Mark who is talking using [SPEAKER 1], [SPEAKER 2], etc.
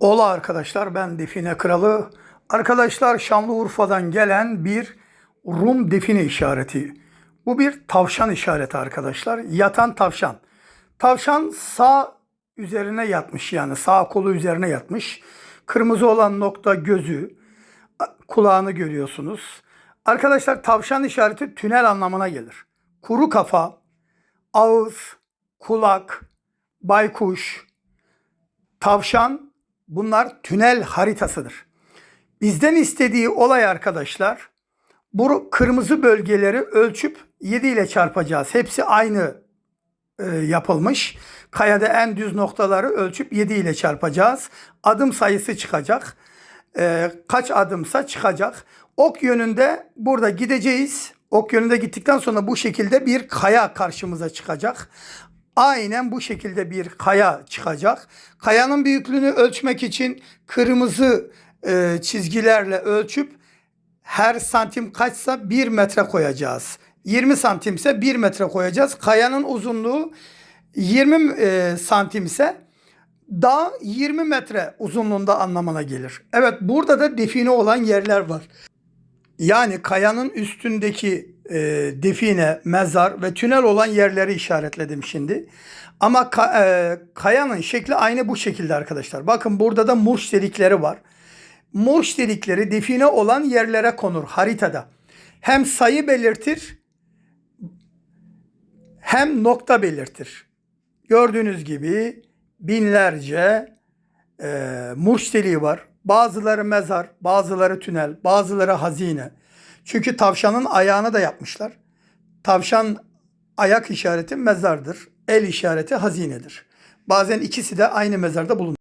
[SPEAKER 1] Ola arkadaşlar ben Define Kralı. Arkadaşlar Şanlıurfa'dan gelen bir Rum define işareti. Bu bir tavşan işareti arkadaşlar. Yatan tavşan. Tavşan sağ üzerine yatmış yani sağ kolu üzerine yatmış. Kırmızı olan nokta gözü, kulağını görüyorsunuz. Arkadaşlar tavşan işareti tünel anlamına gelir. Kuru kafa, ağız, kulak, baykuş, tavşan bunlar tünel haritasıdır. Bizden istediği olay arkadaşlar bu kırmızı bölgeleri ölçüp 7 ile çarpacağız. Hepsi aynı e, yapılmış. Kayada en düz noktaları ölçüp 7 ile çarpacağız. Adım sayısı çıkacak. E, kaç adımsa çıkacak. Ok yönünde burada gideceğiz. Ok yönünde gittikten sonra bu şekilde bir kaya karşımıza çıkacak. Aynen bu şekilde bir kaya çıkacak. Kayanın büyüklüğünü ölçmek için kırmızı e, çizgilerle ölçüp her santim kaçsa 1 metre koyacağız. 20 santimse 1 metre koyacağız. Kayanın uzunluğu 20 e, santim ise dağ 20 metre uzunluğunda anlamına gelir. Evet burada da define olan yerler var. Yani kayanın üstündeki e, define, mezar ve tünel olan yerleri işaretledim şimdi. Ama ka- e, kayanın şekli aynı bu şekilde arkadaşlar. Bakın burada da murş delikleri var. Murş delikleri define olan yerlere konur haritada. Hem sayı belirtir hem nokta belirtir. Gördüğünüz gibi binlerce e, murş deliği var. Bazıları mezar, bazıları tünel, bazıları hazine. Çünkü tavşanın ayağını da yapmışlar. Tavşan ayak işareti mezardır. El işareti hazinedir. Bazen ikisi de aynı mezarda bulunur.